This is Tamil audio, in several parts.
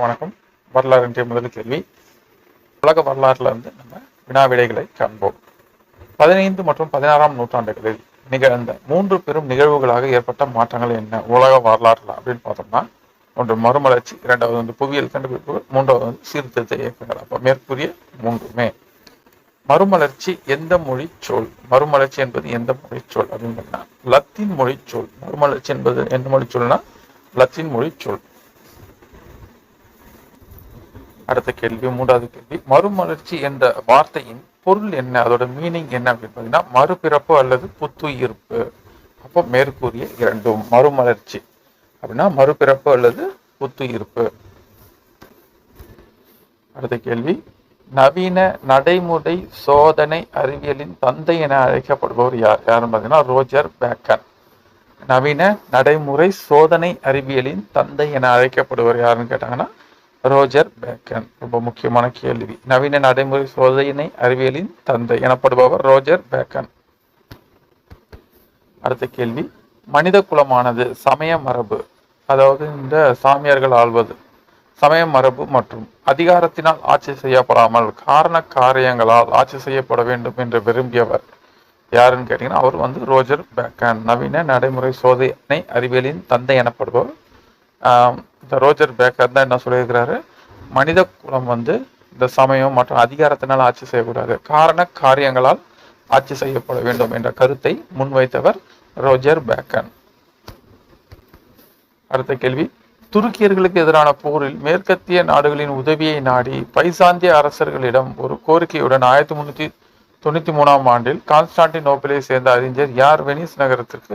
வணக்கம். வரலாறு இன்றைய முதல் கேள்வி. உலக வரலாறுல இருந்து நம்ம வினா விடைகளை காண்போம். பதினைந்து மற்றும் பதினாறாம் நூற்றாண்டுகளில் நிகழ்ந்த மூன்று பெரும் நிகழ்வுகளாக ஏற்பட்ட மாற்றங்கள் என்ன? உலக வரலாறுல அப்படின்னு பார்த்தோம்னா ஒன்று மறுமலர்ச்சி இரண்டாவது வந்து புவியியல் கண்டுபிடிப்புகள் மூன்றாவது வந்து சீர்திருத்த இயக்கங்கள். அப்போ மேற்கூறிய மூன்றுமே. மறுமலர்ச்சி எந்த மொழி சொல்? மறுமலர்ச்சி என்பது எந்த மொழி சொல் அப்படின்னு பார்த்தீங்கன்னா லத்தீன் மொழி சொல். மறுமலர்ச்சி என்பது எந்த மொழி சொல்னா லத்தீன் மொழி சொல். அடுத்த கேள்வி மூன்றாவது கேள்வி. மறுமலர்ச்சி என்ற வார்த்தையின் பொருள் என்ன? அதோட மீனிங் என்ன அப்படின்னு பார்த்தீங்கன்னா மறுபிறப்பு அல்லது புத்துயிர்ப்பு. அப்போ மேற்கூறிய இரண்டும் மறுமலர்ச்சி அப்படின்னா மறுபிறப்பு அல்லது புத்துயிர்ப்பு. அடுத்த கேள்வி. நவீன நடைமுறை சோதனை அறிவியலின் தந்தை என அழைக்கப்படுபவர் யார்? யாருன்னு பார்த்தீங்கன்னா ரோஜர் பேக்கன் நவீன நடைமுறை சோதனை அறிவியலின் தந்தை என அழைக்கப்படுவர் யாருன்னு கேட்டாங்கன்னா ரோஜர் பேக்கன் ரொம்ப முக்கியமான கேள்வி. நவீன நடைமுறை சோதனை அறிவியலின் தந்தை எனப்படுபவர் ரோஜர் பேக்கன். அடுத்த கேள்வி. மனித குலமானது சமய மரபு அதாவது இந்த சாமியார்கள் ஆள்வது சமய மரபு மற்றும் அதிகாரத்தினால் ஆட்சி செய்யப்படாமல் காரண காரியங்களால் ஆட்சி செய்யப்பட வேண்டும் என்று விரும்பியவர் யாருன்னு கேட்டீங்கன்னா அவர் வந்து ரோஜர் பேக்கன். நவீன நடைமுறை சோதனை அறிவியலின் தந்தை எனப்படுபவர் இந்த ரோஜர் பேக்கர் தான் என்ன சொல்லியிருக்கிறாரு? மனித குலம் வந்து இந்த சமயம் மற்றும் அதிகாரத்தினால் ஆட்சி செய்யக்கூடாது. காரண காரியங்களால் ஆட்சி செய்யப்பட வேண்டும் என்ற கருத்தை முன்வைத்தவர் ரோஜர் பேக்கன். அடுத்த கேள்வி. துருக்கியர்களுக்கு எதிரான போரில் மேற்கத்திய நாடுகளின் உதவியை நாடி பைசாந்திய அரசர்களிடம் ஒரு கோரிக்கையுடன் ஆயிரத்தி முன்னூத்தி தொண்ணூத்தி மூணாம் ஆண்டில் கான்ஸ்டான்டினோப்பிளை சேர்ந்த அறிஞர் யார் வெனிஸ் நகரத்திற்கு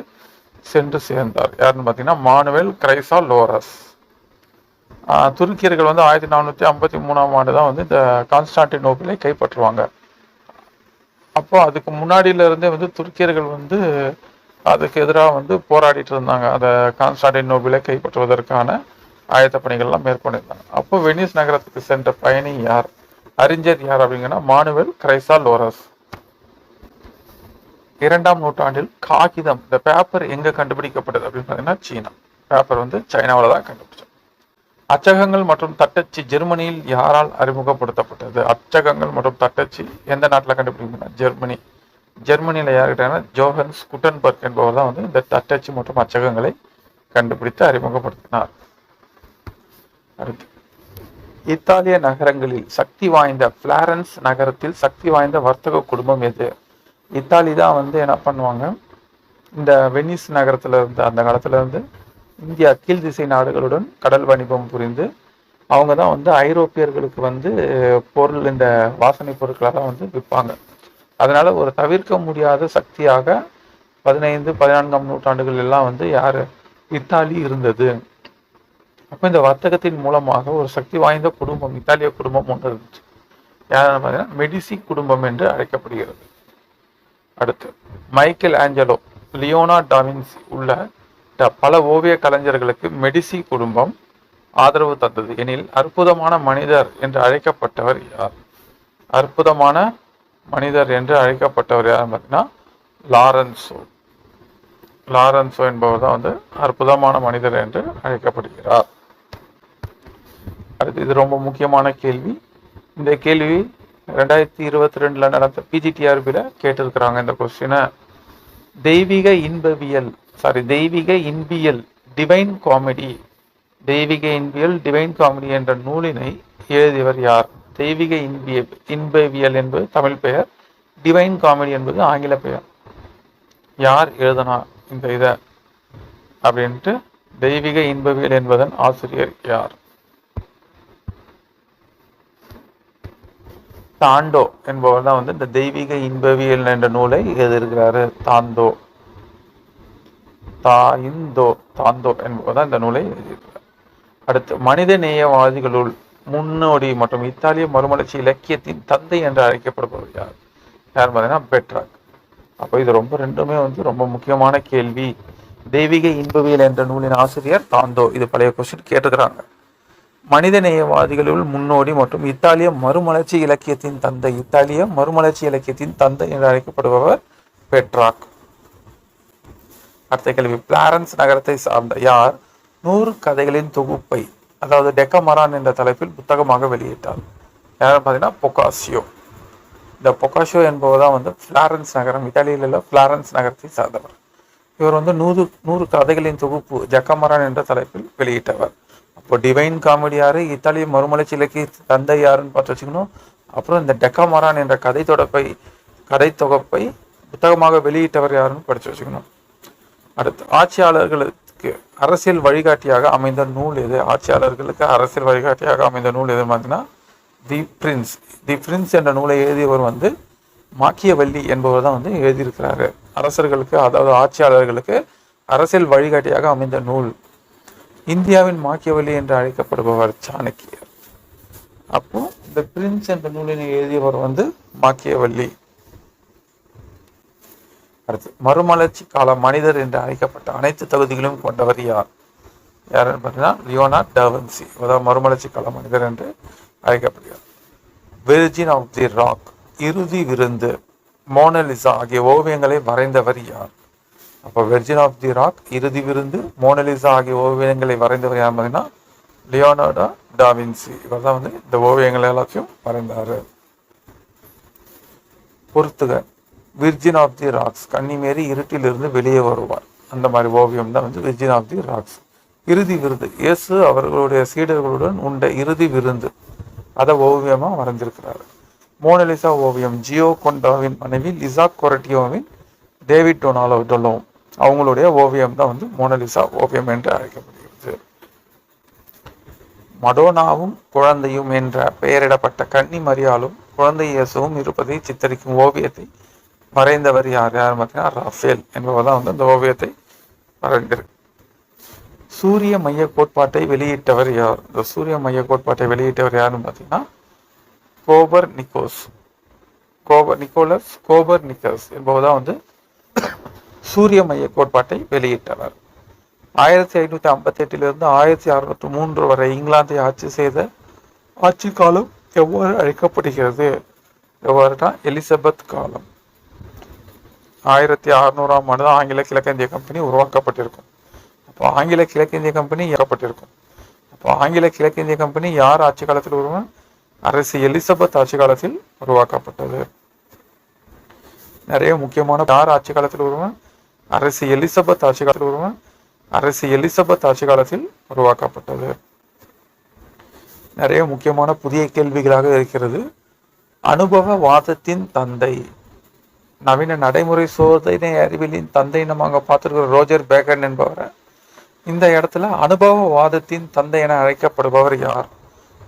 சென்று சேர்ந்தார். யாருன்னு பார்த்தீங்கன்னா மானுவேல் கிரைசா லோரஸ் துருக்கியர்கள் வந்து ஆயிரத்தி நானூற்றி ஐம்பத்தி மூணாம் ஆண்டு தான் வந்து இந்த கான்ஸ்டான்டினோபிளை கைப்பற்றுவாங்க. அப்போ அதுக்கு முன்னாடியிலேருந்தே வந்து துருக்கியர்கள் வந்து அதுக்கு எதிராக வந்து போராடிட்டு இருந்தாங்க. அந்த கான்ஸ்டான்டினோபிளை கைப்பற்றுவதற்கான ஆயத்த பணிகள்லாம் மேற்கொண்டிருந்தாங்க. அப்போ வெனிஸ் நகரத்துக்கு சென்ற பயணி யார்? அறிஞர் யார் அப்படிங்கன்னா மானுவேல் கிரைசா லோரஸ் இரண்டாம் நூற்றாண்டில் காகிதம் இந்த பேப்பர் எங்க கண்டுபிடிக்கப்பட்டது அப்படின்னு பார்த்தீங்கன்னா சீனா. பேப்பர் வந்து சைனாவில் தான் கண்டுபிடிச்சோம். அச்சகங்கள் மற்றும் தட்டச்சு ஜெர்மனியில் யாரால் அறிமுகப்படுத்தப்பட்டது? அச்சகங்கள் மற்றும் தட்டச்சு எந்த நாட்டில் கண்டுபிடிக்கணும்னா ஜெர்மனி. ஜெர்மனியில் யார்கிட்டனா ஜோஹன்ஸ் குட்டன்பர்க் என்பவர் தான் வந்து இந்த தட்டச்சு மற்றும் அச்சகங்களை கண்டுபிடித்து அறிமுகப்படுத்தினார். அடுத்து. இத்தாலிய நகரங்களில் சக்தி வாய்ந்த பிளாரன்ஸ் நகரத்தில் சக்தி வாய்ந்த வர்த்தக குடும்பம் எது? இத்தாலி தான் வந்து என்ன பண்ணுவாங்க? இந்த வெனிஸ் நகரத்துல இருந்து அந்த காலத்துல இருந்து இந்தியா கீழ் திசை நாடுகளுடன் கடல் வணிபம் புரிந்து அவங்க தான் வந்து ஐரோப்பியர்களுக்கு வந்து பொருள் இந்த வாசனை பொருட்களெல்லாம் வந்து விற்பாங்க. அதனால ஒரு தவிர்க்க முடியாத சக்தியாக பதினைந்து பதினான்காம் நூற்றாண்டுகள் எல்லாம் வந்து யார்? இத்தாலி இருந்தது. அப்போ இந்த வர்த்தகத்தின் மூலமாக ஒரு சக்தி வாய்ந்த குடும்பம் இத்தாலிய குடும்பம் ஒன்று இருந்துச்சு. யாருன்னு பார்த்தீங்கன்னா மெடிசி குடும்பம் என்று அழைக்கப்படுகிறது. அடுத்து மைக்கேல் ஆஞ்சலோ லியோனா டாவின்சி உள்ள பல ஓவிய கலைஞர்களுக்கு மெடிசி குடும்பம் ஆதரவு தந்தது. எனில் அற்புதமான மனிதர் என்று அழைக்கப்பட்டவர் யார்? அற்புதமான மனிதர் என்று அழைக்கப்பட்டவர் யார் பார்த்தீங்கன்னா லாரன்சோ. லாரன்சோ என்பவர் தான் வந்து அற்புதமான மனிதர் என்று அழைக்கப்படுகிறார். அடுத்து இது ரொம்ப முக்கியமான கேள்வி. இந்த கேள்வி ரெண்டாயிரத்தி இருபத்தி ரெண்டுல நடந்த பிஜிடிஆர்பியில் கேட்டிருக்கிறாங்க இந்த கொஸ்டினை தெய்வீக இன்பவியல் சாரி தெய்வீக இன்பியல் டிவைன் காமெடி தெய்வீக இன்பியல் டிவைன் காமெடி என்ற நூலினை எழுதியவர் யார்? தெய்வீக இன்பிய இன்பவியல் என்பது தமிழ் பெயர் டிவைன் காமெடி என்பது ஆங்கில பெயர். யார் எழுதனா இந்த இதை? அப்படின்ட்டு தெய்வீக இன்பவியல் என்பதன் ஆசிரியர் யார்? தாண்டோ என்பவர் தான் வந்து இந்த தெய்வீக இன்பவியல் என்ற நூலை எழுதியிருக்கிறாரு. தாந்தோ. தாயிந்தோ. தாந்தோ என்பவர் தான் இந்த நூலை எழுதியிருக்கிறார். அடுத்து மனித நேயவாதிகளுள் முன்னோடி மற்றும் இத்தாலிய மறுமலர்ச்சி இலக்கியத்தின் தந்தை என்று அழைக்கப்படுபவர் யார்? யார் பார்த்தீங்கன்னா பெட்ராக். அப்போ இது ரொம்ப ரெண்டுமே வந்து ரொம்ப முக்கியமான கேள்வி. தெய்வீக இன்பவியல் என்ற நூலின் ஆசிரியர் தாந்தோ. இது பழைய கொஸ்டின் கேட்டுக்கிறாங்க மனிதநேயவாதிகளுள் முன்னோடி மற்றும் இத்தாலிய மறுமலர்ச்சி இலக்கியத்தின் தந்தை இத்தாலிய மறுமலர்ச்சி இலக்கியத்தின் தந்தை என்று அழைக்கப்படுபவர் பெட்ராக். அடுத்த கேள்வி. பிளாரன்ஸ் நகரத்தை சார்ந்த யார் நூறு கதைகளின் தொகுப்பை அதாவது டெக்கமரான் என்ற தலைப்பில் புத்தகமாக வெளியிட்டார். யாரும் பார்த்தீங்கன்னா பொக்காசியோ. இந்த பொக்காஷியோ என்பவர் தான் வந்து ஃப்ளாரன்ஸ் நகரம் இத்தாலியில் உள்ள ஃப்ளாரன்ஸ் நகரத்தை சார்ந்தவர். இவர் வந்து நூறு நூறு கதைகளின் தொகுப்பு ஜக்கமரான் என்ற தலைப்பில் வெளியிட்டவர். அப்போ டிவைன் காமெடி யாரு? இத்தாலிய மறுமலர்ச்சி இலக்கிய தந்தை யாருன்னு பார்த்து வச்சுக்கணும். அப்புறம் இந்த டெக்காமரான் என்ற கதை தொடப்பை கதை தொகுப்பை புத்தகமாக வெளியிட்டவர் யாருன்னு படிச்சு வச்சுக்கணும். அடுத்து ஆட்சியாளர்களுக்கு அரசியல் வழிகாட்டியாக அமைந்த நூல் எது? ஆட்சியாளர்களுக்கு அரசியல் வழிகாட்டியாக அமைந்த நூல் எது பார்த்தீங்கன்னா தி பிரின்ஸ். தி பிரின்ஸ் என்ற நூலை எழுதியவர் வந்து மாக்கியவல்லி என்பவர் தான் வந்து எழுதியிருக்கிறாரு. அரசர்களுக்கு அதாவது ஆட்சியாளர்களுக்கு அரசியல் வழிகாட்டியாக அமைந்த நூல். இந்தியாவின் மாக்கியவலி என்று அழைக்கப்படுபவர் சாணக்கியர். அப்போ இந்த பிரின்ஸ் என்ற நூலினை எழுதியவர் வந்து மாக்கியவல்லி. அடுத்து மறுமலர்ச்சி கால மனிதர் என்று அழைக்கப்பட்ட அனைத்து தகுதிகளும் கொண்டவர் யார்? யாருன்னு பார்த்தீங்கன்னா லியோனா டவன்சி அதாவது மறுமலர்ச்சி கால மனிதர் என்று அழைக்கப்படுகிறார். விர்ஜின் ஆஃப் தி ராக் இறுதி விருந்து மோனலிசா ஆகிய ஓவியங்களை வரைந்தவர் யார்? அப்போ வெர்ஜின் ஆஃப் தி ராக் இறுதி விருந்து மோனலிசா ஆகிய ஓவியங்களை வரைந்தவர் யார் பார்த்தீங்கன்னா லியோனார்டா டாவின்சி இவர் தான் வந்து இந்த ஓவியங்களை எல்லாத்தையும் வரைந்தார். பொறுத்துக விர்ஜின் ஆஃப் தி ராக்ஸ் கன்னிமேரி இருட்டிலிருந்து வெளியே வருவார். அந்த மாதிரி ஓவியம் தான் வந்து விர்ஜின் ஆஃப் தி ராக்ஸ் இறுதி விருது இயேசு அவர்களுடைய சீடர்களுடன் உண்ட இறுதி விருந்து. அதை ஓவியமாக வரைஞ்சிருக்கிறார். மோனலிசா ஓவியம் ஜியோ கொண்டாவின் மனைவி லிசா கொரட்டியோவின் டேவிட் டொனாலோ டொலோம் அவங்களுடைய ஓவியம் தான் வந்து மோனலிசா ஓவியம் என்று அழைக்கப்படுகிறது. மடோனாவும் குழந்தையும் என்ற பெயரிடப்பட்ட கன்னி மரியாலும் குழந்தை இயேசுவும் இருப்பதை சித்தரிக்கும் ஓவியத்தை வரைந்தவர் யார்? யார் பார்த்தீங்கன்னா ரஃபேல் என்பவர் தான் வந்து இந்த ஓவியத்தை வரைந்திருக்கு சூரிய மைய கோட்பாட்டை வெளியிட்டவர் யார்? இந்த சூரிய மைய கோட்பாட்டை வெளியிட்டவர் யாருன்னு பார்த்தீங்கன்னா Copernicus Copernicus gobar நிக்கஸ் என்பவர் தான் வந்து சூரிய மைய கோட்பாட்டை வெளியிட்டவர் ஆயிரத்தி ஐநூற்றி ஐம்பத்தி எட்டிலிருந்து ஆயிரத்தி அறுநூற்றி மூன்று வரை இங்கிலாந்தை ஆட்சி செய்த ஆட்சி காலம் எவ்வாறு அழைக்கப்படுகிறது? எவ்வாறுனா எலிசபெத் காலம். ஆயிரத்தி அறுநூறாம் ஆண்டு தான் ஆங்கில கிழக்கிந்திய கம்பெனி உருவாக்கப்பட்டிருக்கும். அப்போ ஆங்கில கிழக்கிந்திய கம்பெனி இயக்கப்பட்டிருக்கும். அப்போ ஆங்கில கிழக்கிந்திய கம்பெனி யார் ஆட்சி காலத்தில் உருவான்? அரசு எலிசபெத் ஆட்சி காலத்தில் உருவாக்கப்பட்டது. நிறைய முக்கியமான யார் ஆட்சி காலத்தில் உருவான்? அரசு எலிசபெத் ஆட்சி காலத்தில் உருவான் அரசு எலிசபெத் ஆட்சி காலத்தில் உருவாக்கப்பட்டது. நிறைய முக்கியமான புதிய கேள்விகளாக இருக்கிறது. அனுபவ வாதத்தின் தந்தை நவீன நடைமுறை சோதனை அறிவியலின் தந்தை நம்ம அங்கே பார்த்துருக்கிற ரோஜர் பேக்கன் என்பவரை இந்த இடத்துல அனுபவவாதத்தின் தந்தை என அழைக்கப்படுபவர் யார்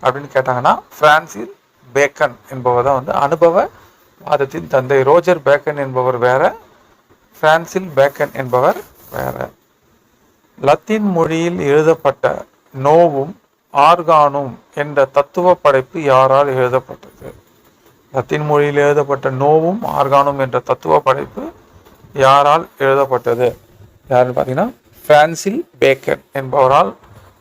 அப்படின்னு கேட்டாங்கன்னா பிரான்சில் பேக்கன் என்பவர் தான் வந்து அனுபவ வாதத்தின் தந்தை. ரோஜர் பேக்கன் என்பவர் வேற பிரான்சில் பேக்கன் என்பவர் வேற. லத்தீன் மொழியில் எழுதப்பட்ட நோவும் ஆர்கானும் என்ற தத்துவ படைப்பு யாரால் எழுதப்பட்டது? லத்தீன் மொழியில் எழுதப்பட்ட நோவும் ஆர்கானும் என்ற தத்துவ படைப்பு யாரால் எழுதப்பட்டது? யாருன்னு பார்த்தீங்கன்னா பிரான்சில் பேக்கன் என்பவரால்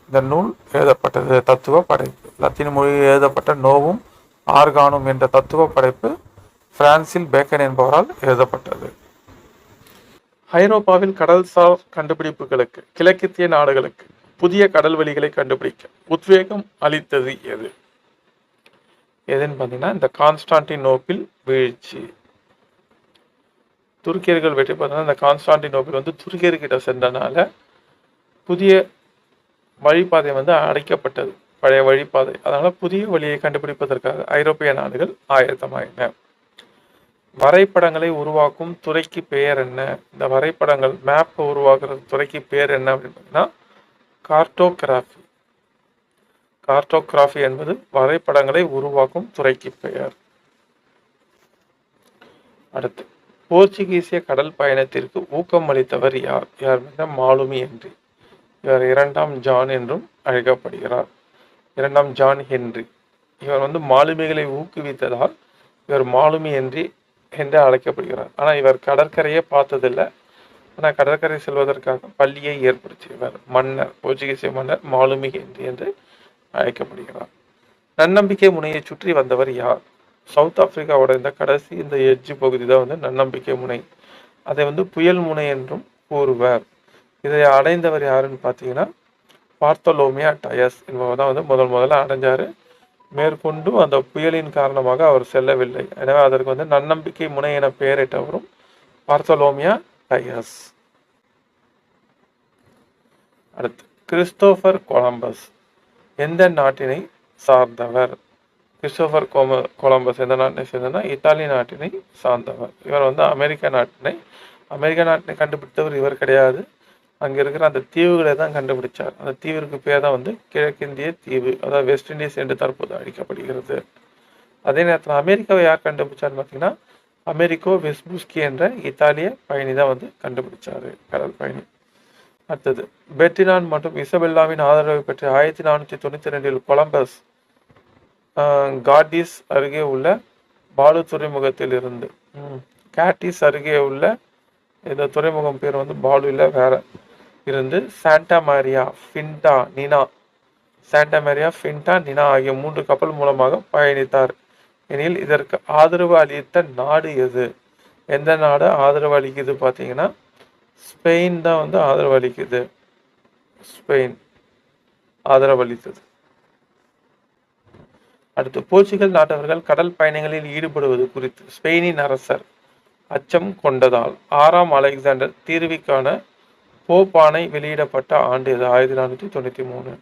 இந்த நூல் எழுதப்பட்டது தத்துவ படைப்பு. லத்தீன் மொழியில் எழுதப்பட்ட நோவும் ஆர்கானும் என்ற தத்துவ படைப்பு பிரான்சில் பேக்கன் என்பவரால் எழுதப்பட்டது. ஐரோப்பாவில் கடல்சார் கண்டுபிடிப்புகளுக்கு கிழக்கித்திய நாடுகளுக்கு புதிய கடல் வழிகளை கண்டுபிடிக்க உத்வேகம் அளித்தது எது? எதுன்னு பார்த்தீங்கன்னா இந்த கான்ஸ்டான்டினோப்பில் வீழ்ச்சி. துருக்கியர்கள் வெற்றி பார்த்தோன்னா இந்த கான்ஸ்டான்டினோப்பில் வந்து துருக்கியர்கிட்ட சென்றனால புதிய வழிபாதை வந்து அடைக்கப்பட்டது. பழைய வழிபாதை அதனால புதிய வழியை கண்டுபிடிப்பதற்காக ஐரோப்பிய நாடுகள் ஆயத்தமாயின. வரைபடங்களை உருவாக்கும் துறைக்கு பெயர் என்ன? இந்த வரைபடங்கள் மேப் உருவாக்குற துறைக்கு பேர் என்ன அப்படின்னு பார்த்தீங்கன்னா கார்டோகிராஃபி கார்டோகிராஃபி என்பது வரைபடங்களை உருவாக்கும் துறைக்கு பெயர். அடுத்து போர்ச்சுகீசிய கடல் பயணத்திற்கு ஊக்கம் அளித்தவர் யார்? யார் பார்த்தீங்கன்னா மாலுமி என்று இவர் இரண்டாம் ஜான் என்றும் அழைக்கப்படுகிறார். இரண்டாம் ஜான் ஹென்றி. இவர் வந்து மாலுமிகளை ஊக்குவித்ததால் இவர் மாலுமி என்று என்று அழைக்கப்படுகிறார். ஆனால் இவர் கடற்கரையை பார்த்ததில்லை. ஆனால் கடற்கரை செல்வதற்காக பள்ளியை ஏற்படுத்தியவர் மன்னர் போர்ச்சுகீசிய மன்னர் மாலுமி ஹென்றி என்று அழைக்கப்படுகிறார். நன்னம்பிக்கை முனையை சுற்றி வந்தவர் யார்? சவுத் ஆப்பிரிக்காவோட இந்த கடைசி இந்த எட்ஜ் பகுதி தான் வந்து நன்னம்பிக்கை முனை. அதை வந்து புயல் முனை என்றும் கூறுவர். இதை அடைந்தவர் யாருன்னு பார்த்தீங்கன்னா பார்த்தலோமியா டயஸ் என்பவர் தான் வந்து முதல் முதல்ல அடைஞ்சாரு. மேற்கொண்டும் அந்த புயலின் காரணமாக அவர் செல்லவில்லை. எனவே அதற்கு வந்து நன்னம்பிக்கை முனை என பெயரிட்டவரும் பார்த்தலோமியா டயஸ். அடுத்து கிறிஸ்டோபர் கொலம்பஸ் எந்த நாட்டினை சார்ந்தவர்? கிறிஸ்டோபர் கோம கொலம்பஸ் எந்த நாட்டினை சேர்ந்தனா இத்தாலி நாட்டினை சார்ந்தவர். இவர் வந்து அமெரிக்க நாட்டினை அமெரிக்க நாட்டினை கண்டுபிடித்தவர் இவர் கிடையாது. அங்கே இருக்கிற அந்த தீவுகளை தான் கண்டுபிடிச்சார். அந்த தீவிற்கு பேர் தான் வந்து கிழக்கிந்திய தீவு அதாவது வெஸ்ட் இண்டீஸ் என்று தற்போது அழைக்கப்படுகிறது. அதே நேரத்தில் அமெரிக்காவை யார் கண்டுபிடிச்சார்னு பார்த்தீங்கன்னா அமெரிக்கோ வெஸ்புஸ்கி என்ற இத்தாலிய பயணி தான் வந்து கண்டுபிடிச்சாரு. கடல் பயணி. அடுத்தது பெட்டினான் மற்றும் இசபெல்லாவின் ஆதரவை பெற்ற ஆயிரத்தி நானூற்றி தொண்ணூற்றி ரெண்டில் கொலம்பஸ் காட்டிஸ் அருகே உள்ள பாலு துறைமுகத்தில் இருந்து கேட்டிஸ் அருகே உள்ள இந்த துறைமுகம் பேர் வந்து பாலு இல்லை வேற. இருந்து Santa Maria Pinta Nina Santa Maria Pinta Nina ஆகிய மூன்று கப்பல் மூலமாக பயணித்தார். எனில் இதற்கு ஆதரவு அளித்த நாடு எது? எந்த நாடு ஆதரவு அளிக்குது பார்த்தீங்கன்னா ஸ்பெயின் தான் வந்து ஆதரவு அளிக்குது. ஸ்பெயின் ஆதரவு அளித்தது. அடுத்து போர்ச்சுகல் நாட்டவர்கள் கடல் பயணங்களில் ஈடுபடுவது குறித்து ஸ்பெயினின் அரசர் அச்சம் கொண்டதால் ஆறாம் அலெக்சாண்டர் தீர்விக்கான போப்பானை வெளியிடப்பட்ட ஆண்டு இது ஆயிரத்தி நானூற்றி தொண்ணூற்றி மூணு.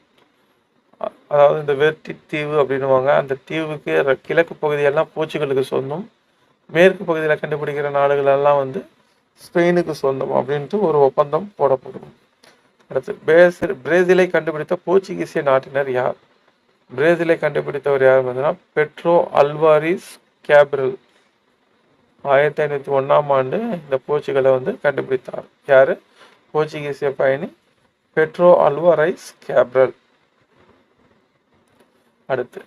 அதாவது இந்த வெர்டி தீவு அப்படின்னுவாங்க. அந்த தீவுக்கு கிழக்கு பகுதியெல்லாம் போர்ச்சுகலுக்கு சொந்தம். மேற்கு பகுதியில் கண்டுபிடிக்கிற நாடுகளெல்லாம் வந்து ஸ்பெயினுக்கு சொந்தம் அப்படின்ட்டு ஒரு ஒப்பந்தம் போடப்படும். அடுத்து பிரேசில் பிரேசிலை கண்டுபிடித்த போர்ச்சுகீசிய நாட்டினர் யார்? பிரேசிலை கண்டுபிடித்தவர் யார் பார்த்தீங்கன்னா பெட்ரோ அல்வாரிஸ் கேப்ரல். ஆயிரத்தி ஐநூற்றி ஒன்றாம் ஆண்டு இந்த போர்ச்சுகலை வந்து கண்டுபிடித்தார். யார்? போர்ச்சுகீசிய பயணி பெட்ரோ அல்வாரைஸ் கேப்ரல். அடுத்து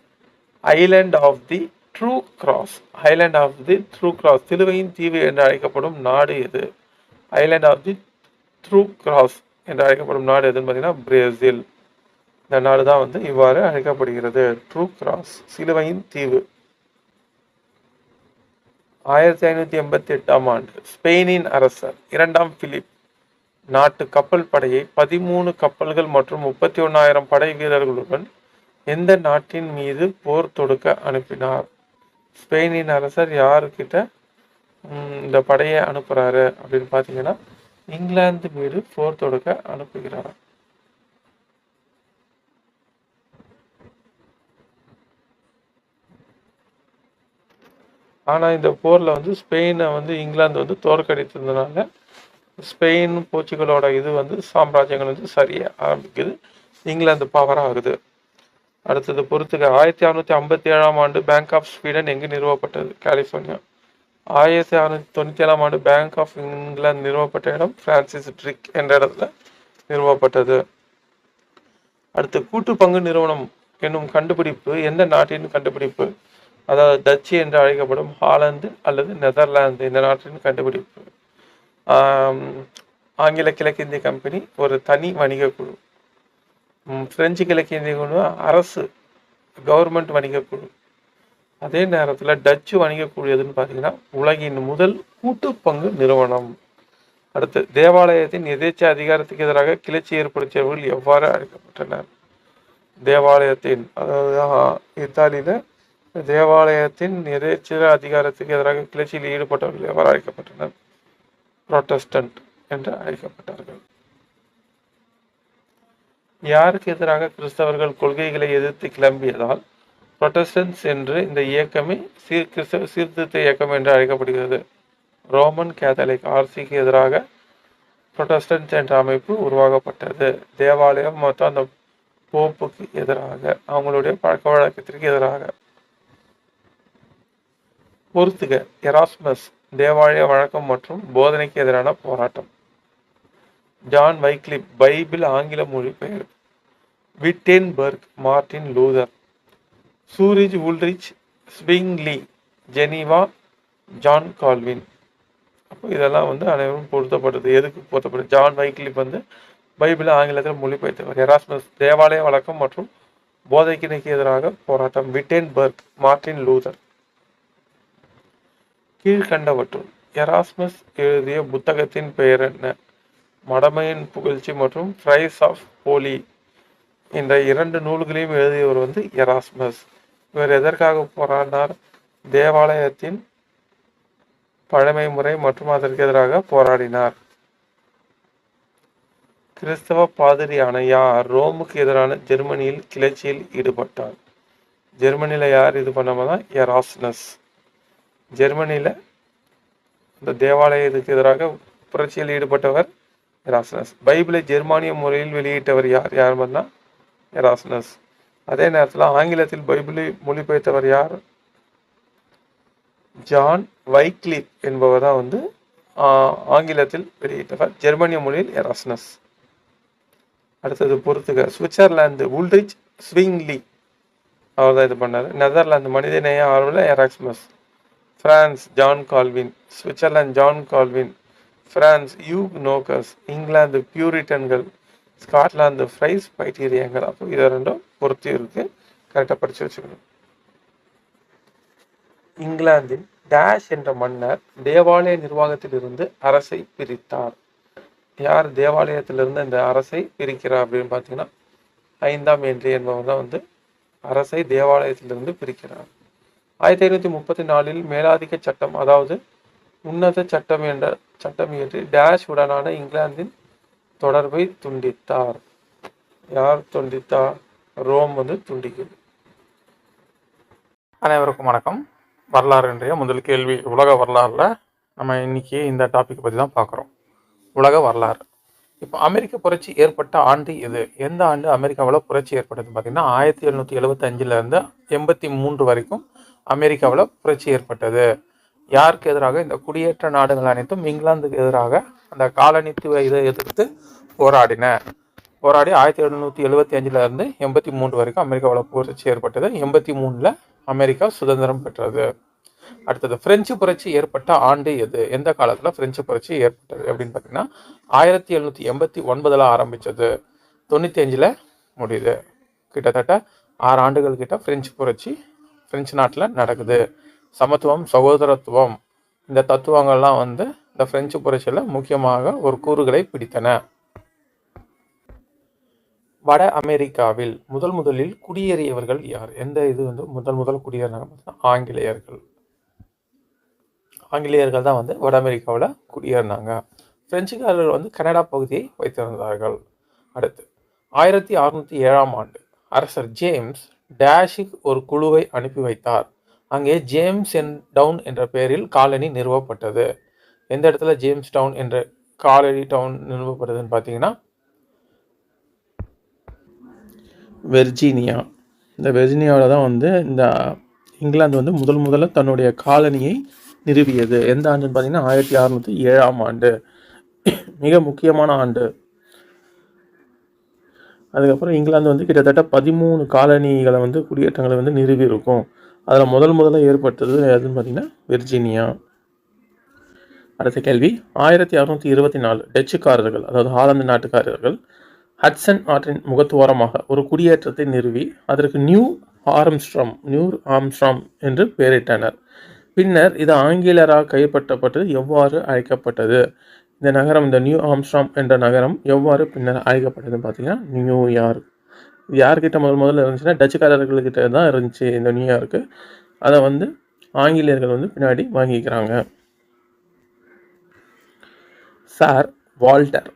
island of the true cross island of the true cross சிலுவையின் தீவு என்று அழைக்கப்படும் நாடு எது? Island of the true cross என்று அழைக்கப்படும் நாடு எதுன்னு பார்த்தீங்கன்னா பிரேசில் இந்த நாடு தான் வந்து இவ்வாறு அழைக்கப்படுகிறது. ட்ரூ கிராஸ் சிலுவையின் தீவு. ஆயிரத்தி ஐநூற்றி எண்பத்தி எட்டாம் ஆண்டு ஸ்பெயினின் அரசர் இரண்டாம் பிலிப் நாட்டு கப்பல் படையை பதிமூணு கப்பல்கள் மற்றும் முப்பத்தி ஒன்னாயிரம் படை வீரர்களுடன் எந்த நாட்டின் மீது போர் தொடுக்க அனுப்பினார்? ஸ்பெயினின் அரசர் யாருக்கிட்ட இந்த படையை அனுப்புறாரு அப்படின்னு பார்த்தீங்கன்னா இங்கிலாந்து மீது போர் தொடுக்க அனுப்புகிறார். ஆனால் இந்த போரில் வந்து ஸ்பெயினை வந்து இங்கிலாந்து வந்து தோற்கடித்ததுனால ஸ்பெயின் போர்ச்சுகலோட இது வந்து சாம்ராஜ்யங்கள் வந்து சரியா ஆரம்பிக்குது. இங்கிலாந்து பவர் ஆகுது. அடுத்தது பொறுத்துக்க ஆயிரத்தி அறுநூத்தி ஐம்பத்தி ஏழாம் ஆண்டு பேங்க் ஆஃப் ஸ்வீடன் எங்கு நிறுவப்பட்டது? கலிபோர்னியா ஆயிரத்தி அறுநூத்தி தொண்ணூத்தி ஏழாம் ஆண்டு பேங்க் ஆஃப் இங்கிலாந்து நிறுவப்பட்ட இடம் பிரான்சிஸ் ட்ரிக் என்ற இடத்துல நிறுவப்பட்டது. அடுத்து கூட்டு பங்கு நிறுவனம் என்னும் கண்டுபிடிப்பு எந்த நாட்டின் கண்டுபிடிப்பு? அதாவது டச்சு என்று அழைக்கப்படும் ஹாலந்து அல்லது நெதர்லாந்து இந்த நாட்டின் கண்டுபிடிப்பு. ஆங்கில கிழக்கிந்திய கம்பெனி ஒரு தனி வணிக குழு. பிரெஞ்சு கிழக்கிந்திய குழு அரசு கவர்மெண்ட் வணிக குழு. அதே நேரத்தில் டச்சு வணிக குழு எதுன்னு பார்த்தீங்கன்னா உலகின் முதல் கூட்டு பங்கு நிறுவனம். அடுத்து தேவாலயத்தின் எதேச்ச அதிகாரத்துக்கு எதிராக கிளர்ச்சி ஏற்படுத்தியவர்கள் எவ்வாறு அழைக்கப்பட்டனர்? தேவாலயத்தின் அதாவது இத்தாலியில் இத்தாலியில தேவாலயத்தின் எதேச்ச அதிகாரத்துக்கு எதிராக கிளர்ச்சியில் ஈடுபட்டவர்கள் எவ்வாறு அழைக்கப்பட்டனர்? புரோட்டஸ்டன்ட் என்று அழைக்கப்பட்டார்கள். யாருக்கு எதிராக கிறிஸ்தவர்கள் கொள்கைகளை எதிர்த்து கிளம்பியதால் புரொட்டஸ்டன்ஸ் என்று இந்த இயக்கமே சீர் கிறிஸ்தவ சீர்திருத்த இயக்கம் என்று அழைக்கப்படுகிறது. ரோமன் கேத்தலிக் ஆர்சிக்கு எதிராக புரொட்டஸ்டன்ஸ் என்ற அமைப்பு உருவாக்கப்பட்டது. தேவாலயம் மொத்தம் அந்த போப்புக்கு எதிராக அவங்களுடைய பழக்க வழக்கத்திற்கு எதிராக. பொறுத்துக எராஸ்மஸ் தேவாலய வழக்கம் மற்றும் போதனைக்கு எதிரான போராட்டம். ஜான் வைக்லிப் பைபிள் ஆங்கில மொழிபெயர்ப்பு Wittenberg Martin Luther. Zurich Ulrich Zwingli Geneva John Calvin. அப்போ இதெல்லாம் வந்து அனைவரும் பொருத்தப்பட்டது. எதுக்கு பொருத்தப்படுது ஜான் வைக்லிப் வந்து பைபிள் ஆங்கிலத்தில் மொழிபெயர்த்தவர். எராஸ்மஸ் தேவாலய வழக்கம் மற்றும் போதைக்கிணைக்கு எதிராக போராட்டம். Wittenberg Martin Luther. கீழ்கண்டவற்றுள். எராஸ்மஸ் எழுதிய புத்தகத்தின் பெயர் என்ன? மடமையின் புகழ்ச்சி மற்றும் பிரைஸ் ஆஃப் போலி இந்த இரண்டு நூல்களையும் எழுதியவர் வந்து எராஸ்மஸ். இவர் எதற்காக போராடினார்? தேவாலயத்தின் பழமை முறை மற்றும் அதற்கு எதிராக போராடினார். கிறிஸ்தவ பாதிரியான யார் ரோமுக்கு எதிரான ஜெர்மனியில் கிளர்ச்சியில் ஈடுபட்டார். ஜெர்மனியில் யார் இது பண்ணாமல் தான்? எராஸ்னஸ் ஜெர்மனியில் இந்த தேவாலயத்துக்கு எதிராக புரட்சியில் ஈடுபட்டவர் எராஸ்னஸ். பைபிளை ஜெர்மானிய முறையில் வெளியிட்டவர் யார் யார் பண்ணா எராஸ்னஸ். அதே நேரத்தில் ஆங்கிலத்தில் பைபிளை மொழிபெயர்த்தவர் யார்? ஜான் வைக்லிப் என்பவர் தான் வந்து ஆங்கிலத்தில் வெளியிட்டவர். ஜெர்மனிய மொழியில் எராஸ்னஸ். அடுத்தது பொறுத்துக. Switzerland Ulrich Zwingli. அவர் தான் இது பண்ணார். நெதர்லாந்து மனிதநேய ஆர்வலர் Erasmus France John Calvin Switzerland John Calvin France யூக் Knox England பியூரிட்டன்கள் ஸ்காட்லாந்து ஃப்ரைஸ் பைட்டீரியங்கள் அப்போ இதை ரெண்டும் பொறுத்து இருக்கு. கரெக்டாக படித்து வச்சுக்கணும். இங்கிலாந்தின் டேஷ் என்ற மன்னர் தேவாலய நிர்வாகத்திலிருந்து அரசை பிரித்தார். யார் தேவாலயத்திலிருந்து இந்த அரசை பிரிக்கிறார் அப்படின்னு பார்த்தீங்கன்னா ஐந்தாம் என்று என்பவர் தான் வந்து அரசை தேவாலயத்திலிருந்து பிரிக்கிறார். ஆயிரத்தி ஐநூற்றி முப்பத்தி நாலில் மேலாதிக்க சட்டம் அதாவது உன்னத சட்டம் என்ற சட்டம் இயற்றி டேஷ் உடனான இங்கிலாந்தின் தொடர்பை துண்டித்தார். யார் துண்டித்தார்? ரோம் வந்து துண்டிக்குது. அனைவருக்கும் வணக்கம். வரலாறு இன்றைய முதல் கேள்வி. உலக வரலாறுல நம்ம இன்னைக்கு இந்த டாபிக் பற்றி தான் பார்க்குறோம். உலக வரலாறு. இப்போ அமெரிக்க புரட்சி ஏற்பட்ட ஆண்டு இது எந்த ஆண்டு அமெரிக்காவில் புரட்சி ஏற்பட்டது? பார்த்தீங்கன்னா ஆயிரத்தி எழுநூற்றி எழுபத்தஞ்சிலேருந்து எண்பத்தி மூன்று வரைக்கும் அமெரிக்காவில் புரட்சி ஏற்பட்டது. யாருக்கு எதிராக? இந்த குடியேற்ற நாடுகள் அனைத்தும் இங்கிலாந்துக்கு எதிராக அந்த காலனித்துவ இதை எதிர்த்து போராடின. போராடி ஆயிரத்தி எழுநூற்றி எழுபத்தி அஞ்சுலேருந்து எண்பத்தி மூன்று வரைக்கும் அமெரிக்காவில் புரட்சி ஏற்பட்டது. எண்பத்தி மூணில் அமெரிக்கா சுதந்திரம் பெற்றது. அடுத்தது பிரெஞ்சு புரட்சி ஏற்பட்ட ஆண்டு எது? எந்த காலத்தில் பிரெஞ்சு புரட்சி ஏற்பட்டது அப்படின்னு பார்த்தீங்கன்னா ஆயிரத்தி எழுநூற்றி எண்பத்தி ஒன்பதில் ஆரம்பித்தது தொண்ணூற்றி அஞ்சில் முடியுது. கிட்டத்தட்ட ஆறு ஆண்டுகள் கிட்ட பிரெஞ்சு புரட்சி பிரெஞ்சு நாட்டில் நடக்குது. சமத்துவம் சகோதரத்துவம் இந்த தத்துவங்கள்லாம் வந்து இந்த பிரெஞ்சு புரட்சியில் முக்கியமாக ஒரு கூறுகளை பிடித்தன. வட அமெரிக்காவில் முதல் முதலில் குடியேறியவர்கள் யார்? எந்த இது வந்து முதல் முதல் குடியேறினாங்க ஆங்கிலேயர்கள். ஆங்கிலேயர்கள் தான் வந்து வட அமெரிக்காவில் குடியேறினாங்க. பிரெஞ்சுக்காரர்கள் வந்து கனடா பகுதியை வைத்திருந்தார்கள். அடுத்து ஆயிரத்தி அறுநூற்றி ஏழாம் ஆண்டு அரசர் ஜேம்ஸ் டேஷிக் ஒரு குழுவை அனுப்பி வைத்தார். அங்கே ஜேம்ஸ் என் டவுன் என்ற பெயரில் காலனி நிறுவப்பட்டது. எந்த இடத்துல ஜேம்ஸ் டவுன் என்ற காலனி டவுன் நிறுவப்பட்டதுன்னு பார்த்தீங்கன்னா வெர்ஜீனியா. இந்த வெர்ஜீனியாவில் தான் வந்து இந்த இங்கிலாந்து வந்து முதல் முதல்ல தன்னுடைய காலனியை நிறுவியது. எந்த ஆண்டுன்னு பார்த்தீங்கன்னா ஆயிரத்தி அறநூற்றி ஏழாம் ஆண்டு. மிக முக்கியமான ஆண்டு. அதுக்கப்புறம் இங்கிலாந்து வந்து கிட்டத்தட்ட பதிமூணு காலனிகளை வந்து குடியேற்றங்களை வந்து நிறுவி இருக்கும் அதில் முதல் முதல்ல ஏற்பட்டது எதுன்னு பார்த்தீங்கன்னா வெர்ஜீனியா. அடுத்த கேள்வி. ஆயிரத்தி அறுநூற்றி இருபத்தி நாலு டச்சுக்காரர்கள் அதாவது ஹாலந்து நாட்டுக்காரர்கள் ஹட்சன் ஆற்றின் முகத்துவாரமாக ஒரு குடியேற்றத்தை நிறுவி அதற்கு நியூ ஆர்ம்ஸ்ட்ராம் நியூ ஆர்ம்ஸ்ட்ராம் என்று பெயரிட்டனர். பின்னர் இது ஆங்கிலேயரால் கைப்பற்றப்பட்டு எவ்வாறு அழைக்கப்பட்டது? இந்த நகரம் இந்த நியூ ஆம்ஸ்ட்ராம் என்ற நகரம் எவ்வாறு பின்னர் அழைக்கப்பட்டதுன்னு பார்த்தீங்கன்னா நியூயார்க் யார்கிட்ட முதல் முதல்ல இருந்துச்சுன்னா டச்சுக்காரர்கள்கிட்ட தான் இருந்துச்சு இந்த நியூயார்க்கு அதை வந்து ஆங்கிலேயர்கள் வந்து பின்னாடி வாங்கிக்கிறாங்க. சார் வால்டர்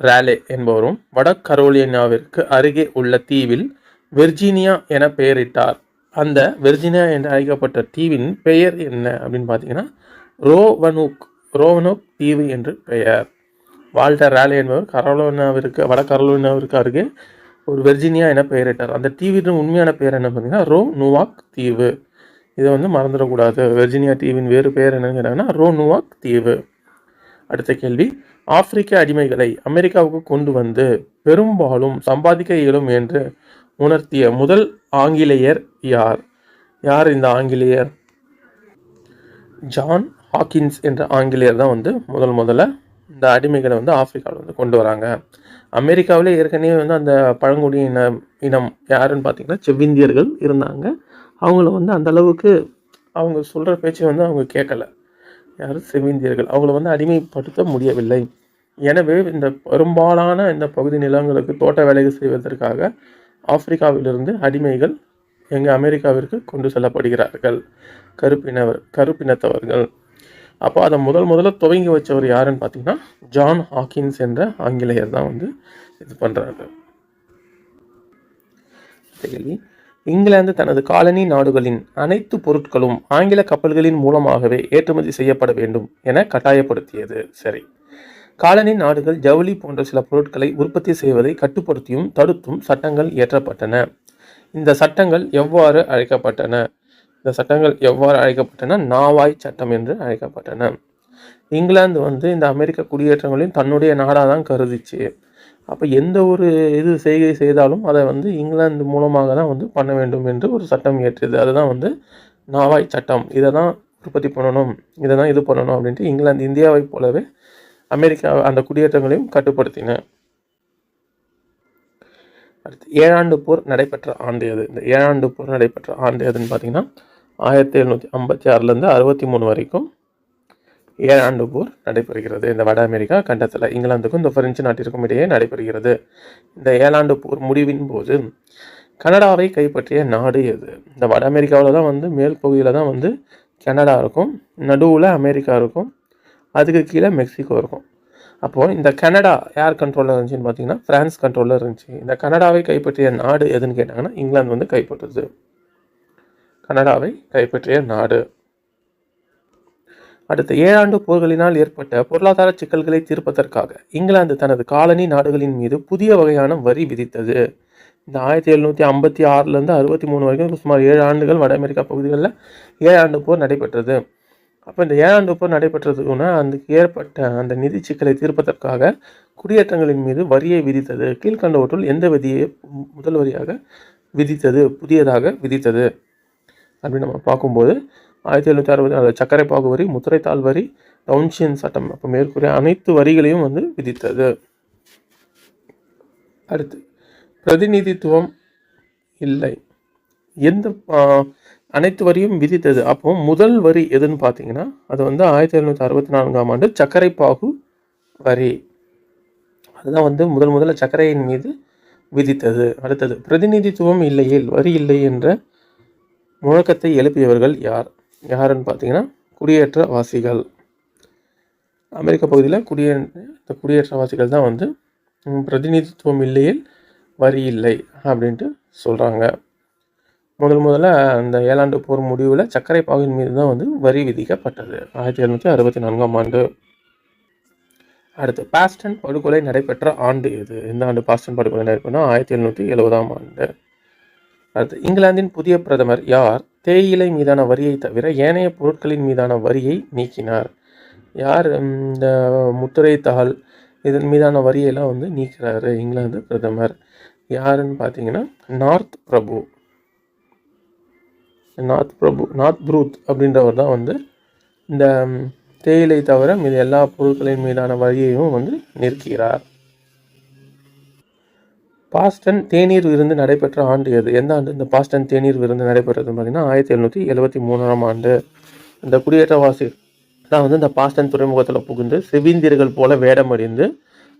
ரேலே என்பவரும் வட கரோலினாவிற்கு அருகே உள்ள தீவில் வெர்ஜீனியா என பெயரிட்டார். அந்த வெர்ஜினியா என்று அழைக்கப்பட்ட தீவின் பெயர் என்ன அப்படின்னு பார்த்தீங்கன்னா ரோவனூக் ரோவனுக் தீவு என்று பெயர். வால்டர் ராலே என்பவர் கரோலோனாவிற்கு வட கரோலினாவிற்கு அருகே ஒரு வெர்ஜினியா என பெயரிட்டார். அந்த தீவின் உண்மையான பெயர் என்ன பார்த்தீங்கன்னா ரோ நுவாக் தீவு. இதை வந்து மறந்துடக்கூடாது. வெர்ஜினியா தீவின் வேறு பெயர் என்னன்னு கேட்டாங்கன்னா ரோ நுவாக் தீவு. அடுத்த கேள்வி ஆப்பிரிக்க அடிமைகளை அமெரிக்காவுக்கு கொண்டு வந்து பெரும்பாலும் சம்பாதிக்க இயலும் என்று உணர்த்திய முதல் ஆங்கிலேயர் யார்? யார் இந்த ஆங்கிலேயர்? ஜான் ஹாக்கின்ஸ் என்ற ஆங்கிலேயர் தான் வந்து முதல் முதல்ல இந்த அடிமைகளை வந்து ஆப்பிரிக்காவில் வந்து கொண்டு வராங்க. அமெரிக்காவிலே ஏற்கனவே வந்து அந்த பழங்குடியின இனம் யாருன்னு பார்த்தீங்கன்னா செவ்விந்தியர்கள் இருந்தாங்க. அவங்கள வந்து அந்த அளவுக்கு அவங்க சொல்கிற பேச்சு வந்து அவங்க கேட்கல. யாரும் செவ்விந்தியர்கள் அவங்கள வந்து அடிமைப்படுத்த முடியவில்லை. எனவே இந்த பெரும்பாலான இந்த பகுதி நிலங்களுக்கு தோட்ட வேலைகள் செய்வதற்காக ஆப்பிரிக்காவிலிருந்து அடிமைகள் எங்கள் அமெரிக்காவிற்கு கொண்டு செல்லப்படுகிறார்கள். கருப்பினவர் கருப்பினத்தவர்கள். அப்போ அதை முதல் முதல்ல துவங்கி வச்சவர் யாருன்னு பார்த்தீங்கன்னா ஜான் ஹாக்கின்ஸ் என்ற ஆங்கிலேயர் தான் வந்து இது பண்ணுறாரு கேள்வி இங்கிலாந்து தனது காலனி நாடுகளின் அனைத்து பொருட்களும் ஆங்கில கப்பல்களின் மூலமாகவே ஏற்றுமதி செய்யப்பட வேண்டும் என கட்டாயப்படுத்தியது. சரி. காலனி நாடுகள் ஜவுளி போன்ற சில பொருட்களை உற்பத்தி செய்வதை கட்டுப்படுத்தியும் தடுத்தும் சட்டங்கள் இயற்றப்பட்டன. இந்த சட்டங்கள் எவ்வாறு அழைக்கப்பட்டன? இந்த சட்டங்கள் எவ்வாறு அழைக்கப்பட்டன? நாவாய் சட்டம் என்று அழைக்கப்பட்டன. இங்கிலாந்து வந்து இந்த அமெரிக்க குடியேற்றங்களையும் தன்னுடைய நாடாக தான் கருதிச்சு. அப்போ எந்த ஒரு இது செய்கை செய்தாலும் அதை வந்து இங்கிலாந்து மூலமாக தான் வந்து பண்ண வேண்டும் என்று ஒரு சட்டம் ஏற்றியது அதுதான் வந்து நாவாய் சட்டம். இதை தான் உற்பத்தி பண்ணணும். இதை தான் இது பண்ணணும் அப்படின்ட்டு இங்கிலாந்து இந்தியாவை போலவே அமெரிக்கா அந்த குடியேற்றங்களையும் கட்டுப்படுத்தின. அடுத்து ஏழாண்டு போர் நடைபெற்ற ஆண்டு எது? இந்த ஏழாண்டு போர் நடைபெற்ற ஆண்டு எதுன்னு பார்த்தீங்கன்னா ஆயிரத்தி எழுநூற்றி ஐம்பத்தி ஆறுலேருந்து அறுபத்தி மூணு வரைக்கும் ஏழாண்டு போர் நடைபெறுகிறது. இந்த வட அமெரிக்கா கண்டத்தில் இங்கிலாந்துக்கும் இந்த பிரெஞ்சு நாட்டிற்கும் இடையே நடைபெறுகிறது. இந்த ஏழாண்டு போர் முடிவின் போது கனடாவை கைப்பற்றிய நாடு எது? இந்த வட அமெரிக்காவில் தான் வந்து மேல் பகுதியில் தான் வந்து கனடா இருக்கும் நடுவில் அமெரிக்கா இருக்கும் அதுக்கு கீழே மெக்சிகோ இருக்கும். அப்போது இந்த கனடா யார் கண்ட்ரோலில் இருந்துச்சுன்னு பார்த்தீங்கன்னா ஃப்ரான்ஸ் கண்ட்ரோலில் இருந்துச்சு. இந்த கனடாவை கைப்பற்றிய நாடு எதுன்னு கேட்டாங்கன்னா இங்கிலாந்து வந்து கைப்பற்றுது. கனடாவை கைப்பற்றிய நாடு. அடுத்த ஏழாண்டு போர்களினால் ஏற்பட்ட பொருளாதார சிக்கல்களை தீர்ப்பதற்காக இங்கிலாந்து தனது காலனி நாடுகளின் மீது புதிய வகையான வரி விதித்தது. இந்த ஆயிரத்தி எழுநூற்றி ஐம்பத்தி ஆறுலேருந்து அறுபத்தி மூணு வரைக்கும் சுமார் ஏழு ஆண்டுகள் வட அமெரிக்கா பகுதிகளில் ஏழாண்டு போர் நடைபெற்றது. அப்போ இந்த ஏழாண்டு போர் நடைபெற்றதுன்னா அதுக்கு ஏற்பட்ட அந்த நிதி சிக்கலை தீர்ப்பதற்காக குடியேற்றங்களின் மீது வரியை விதித்தது. கீழ்கண்டவற்றுள் எந்த விதியை முதல் வரியாக விதித்தது? புதியதாக விதித்தது. அப்படின்னு நம்ம பார்க்கும்போது ஆயிரத்தி எழுநூற்றி அறுபத்தி நாலு சர்க்கரை பாகு வரி முத்திரைத்தாள் வரி டவுன்ஷியன் சட்டம் அப்போ மேற்கூறிய அனைத்து வரிகளையும் வந்து விதித்தது. அடுத்து பிரதிநிதித்துவம் இல்லை. எந்த அனைத்து வரியும் விதித்தது. அப்போ முதல் வரி எதுன்னு பார்த்தீங்கன்னா அது வந்து ஆயிரத்தி எழுநூற்றி அறுபத்தி நான்காம் ஆண்டு சர்க்கரை பாகு வரி. அதுதான் வந்து முதல் முதல்ல சர்க்கரையின் மீது விதித்தது. அடுத்தது பிரதிநிதித்துவம் இல்லையில் வரி இல்லை என்ற முழக்கத்தை எழுப்பியவர்கள் யார்? யாருன்னு பார்த்தீங்கன்னா குடியேற்றவாசிகள். அமெரிக்க பகுதியில் குடியே இந்த குடியேற்றவாசிகள் தான் வந்து பிரதிநிதித்துவம் இல்லையில் வரி இல்லை அப்படின்ட்டு சொல்கிறாங்க முதல் முதல்ல அந்த ஏழாண்டு போர் முடிவில் சர்க்கரை பாகின் மீது தான் வந்து வரி விதிக்கப்பட்டது ஆயிரத்தி எழுநூற்றி அறுபத்தி நான்காம் ஆண்டு. அடுத்து பாஸ்டன் படுகொலை நடைபெற்ற ஆண்டு எது? எந்த ஆண்டு பாஸ்டன் படுகொலை நடைபெற்றா ஆயிரத்தி எழுநூற்றி எழுபதாம் ஆண்டு. அடுத்து இங்கிலாந்தின் புதிய பிரதமர் யார்? தேயிலை மீதான வரியை தவிர ஏனைய பொருட்களின் மீதான வரியை நீக்கினார். யார்? இந்த முத்துரை தாள் இதன் மீதான வரியெல்லாம் வந்து நீக்கிறாரு இங்கிலாந்து பிரதமர். யாருன்னு பார்த்தீங்கன்னா நார்த் பிரபு. நார்த் பிரபு நார்த் ப்ரூத் அப்படின்றவர் தான் வந்து இந்த தேயிலை தவிர மீது எல்லா பொருட்களின் மீதான வரியையும் வந்து நிற்கிறார் பாஸ்டன் தேநீர் விருந்து நடைபெற்ற ஆண்டு எது? எந்த ஆண்டு இந்த பாஸ்டன் தேநீர் விருந்து நடைபெற்றது பார்த்தீங்கன்னா ஆயிரத்தி எழுநூற்றி எழுபத்தி மூணாம் ஆண்டு. இந்த குடியேற்றவாசி தான் வந்து இந்த பாஸ்டன் துறைமுகத்தில் புகுந்து செவிந்தியர்கள் போல வேடமறிந்து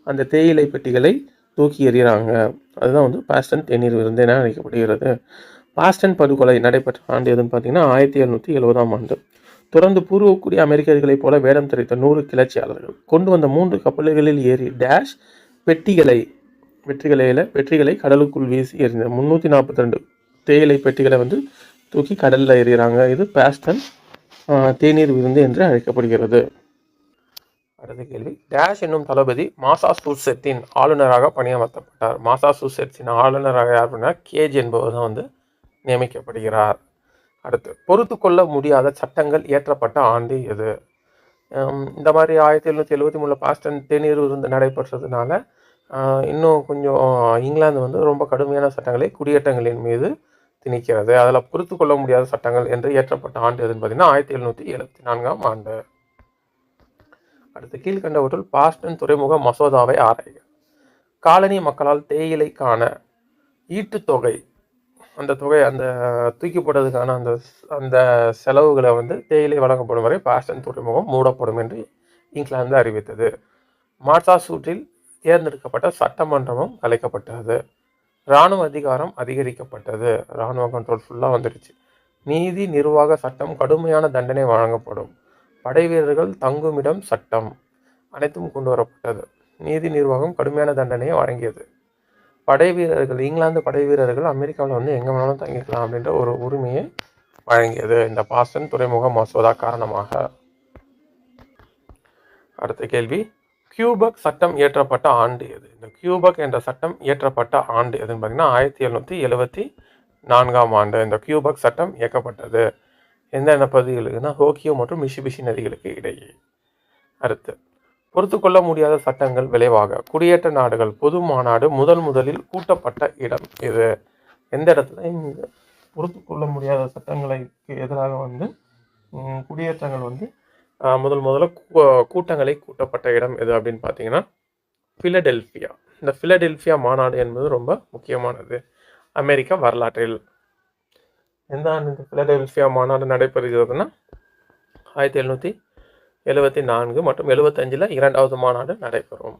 அந்த தேயிலை பெட்டிகளை தூக்கி எறிகிறாங்க. அதுதான் வந்து பாஸ்டன் தேநீர் விருந்து என அழைக்கப்படுகிறது. பாஸ்டன் படுகொலை நடைபெற்ற ஆண்டு எதுன்னு பார்த்தீங்கன்னா ஆயிரத்தி எழுநூற்றி எழுபதாம் ஆண்டு. தொடர்ந்து பூர்வக்குடி அமெரிக்கர்களைப் போல வேடம் தெரிவித்த நூறு கிளர்ச்சியாளர்கள் கொண்டு வந்த மூன்று கப்பல்களில் ஏறி டேஷ் பெட்டிகளை வெற்றிகளையில் வெற்றிகளை கடலுக்குள் வீசி எறிந்த முந்நூற்றி நாற்பத்தி ரெண்டு தேயிலை பெட்டிகளை வந்து தூக்கி கடலில் எறிகிறாங்க. இது பாஸ்டன் தேநீர் விருந்து என்று அழைக்கப்படுகிறது. அடுத்த கேள்வி. டேஷ் என்னும் தளபதி மாசா மாசாசூசெட்டின் ஆளுநராக பணியமர்த்தப்பட்டார். மாசாசூசெட்ஸின் ஆளுநராக யார் அப்படின்னா கேஜ் என்பவர் தான் வந்து நியமிக்கப்படுகிறார். அடுத்து பொறுத்து கொள்ள முடியாத சட்டங்கள் இயற்றப்பட்ட ஆண்டு எது? இந்த மாதிரி ஆயிரத்தி எழுநூற்றி எழுபத்தி மூணில் பாஸ்டன் தேநீர் விருந்து நடைபெற்றதுனால இன்னும் கொஞ்சம் இங்கிலாந்து வந்து ரொம்ப கடுமையான சட்டங்களை குடியேற்றங்களின் மீது திணிக்கிறது. அதில் பொறுத்து கொள்ள முடியாத சட்டங்கள் என்று இயற்றப்பட்ட ஆண்டு எதுன்னு பார்த்தீங்கன்னா ஆயிரத்தி எழுநூற்றி எழுபத்தி நான்காம் ஆண்டு. அடுத்து கீழ்கண்டவற்றுள் பாஸ்டன் துறைமுக மசோதாவை ஆராய்க. காலனி மக்களால் தேயிலைக்கான ஈட்டுத்தொகை அந்த தொகை அந்த தூக்கி போட்டதுக்கான அந்த அந்த செலவுகளை வந்து தேயிலை வழங்கப்படும் வரை பாஸ்டன் துறைமுகம் மூடப்படும் என்று இங்கிலாந்து அறிவித்தது. மாசாசூட்டில் தேர்ந்தெடுக்கப்பட்ட சட்டமன்றமும் கலைக்கப்பட்டது இராணுவ அதிகாரம் அதிகரிக்கப்பட்டது. இராணுவ கண்ட்ரோல் ஃபுல்லாக வந்துடுச்சு. நீதி நிர்வாக சட்டம் கடுமையான தண்டனை வழங்கப்படும். படை வீரர்கள் தங்குமிடம் சட்டம் அனைத்தும் கொண்டு வரப்பட்டது. நீதி நிர்வாகம் கடுமையான தண்டனையை வழங்கியது. படை வீரர்கள் இங்கிலாந்து படை வீரர்கள் அமெரிக்காவில் வந்து எங்கே வேணாலும் தங்கிக்கலாம் அப்படின்ற ஒரு உரிமையை வழங்கியது. இந்த பாசன் துறைமுக மசோதா காரணமாக. அடுத்த கேள்வி. கியூபக் சட்டம் இயற்றப்பட்ட ஆண்டு எது? இந்த கியூபக் என்ற சட்டம் இயற்றப்பட்ட ஆண்டு எதுன்னு பார்த்தீங்கன்னா ஆயிரத்தி எழுநூற்றி எழுபத்தி நான்காம் ஆண்டு இந்த கியூபக் சட்டம் இயக்கப்பட்டது. எந்தெந்த பகுதிகளுக்குன்னா ஹோக்கியோ மற்றும் மிஷிபிஷி நதிகளுக்கு இடையே. அடுத்து பொறுத்துக்கொள்ள முடியாத சட்டங்கள் விளைவாக குடியேற்ற நாடுகள் பொது மாநாடு முதல் முதலில் கூட்டப்பட்ட இடம் இது எந்த இடத்துல? இந்த பொறுத்துக்கொள்ள முடியாத சட்டங்களுக்கு எதிராக வந்து குடியேற்றங்கள் வந்து முதல் முதல்ல கூட்டங்களை கூட்டப்பட்ட இடம் எது அப்படின்னு பார்த்தீங்கன்னா ஃபிலடெல்ஃபியா இந்த ஃபிலடெல்ஃபியா மாநாடு என்பது ரொம்ப முக்கியமானது. அமெரிக்கா வரலாற்றில். எந்த ஆண்டு ஃபிலடெல்ஃபியா மாநாடு நடைபெறுகிறதுனா ஆயிரத்தி எழுநூற்றி எழுபத்தி நான்கு மற்றும் எழுபத்தஞ்சில் இரண்டாவது மாநாடு நடைபெறும்.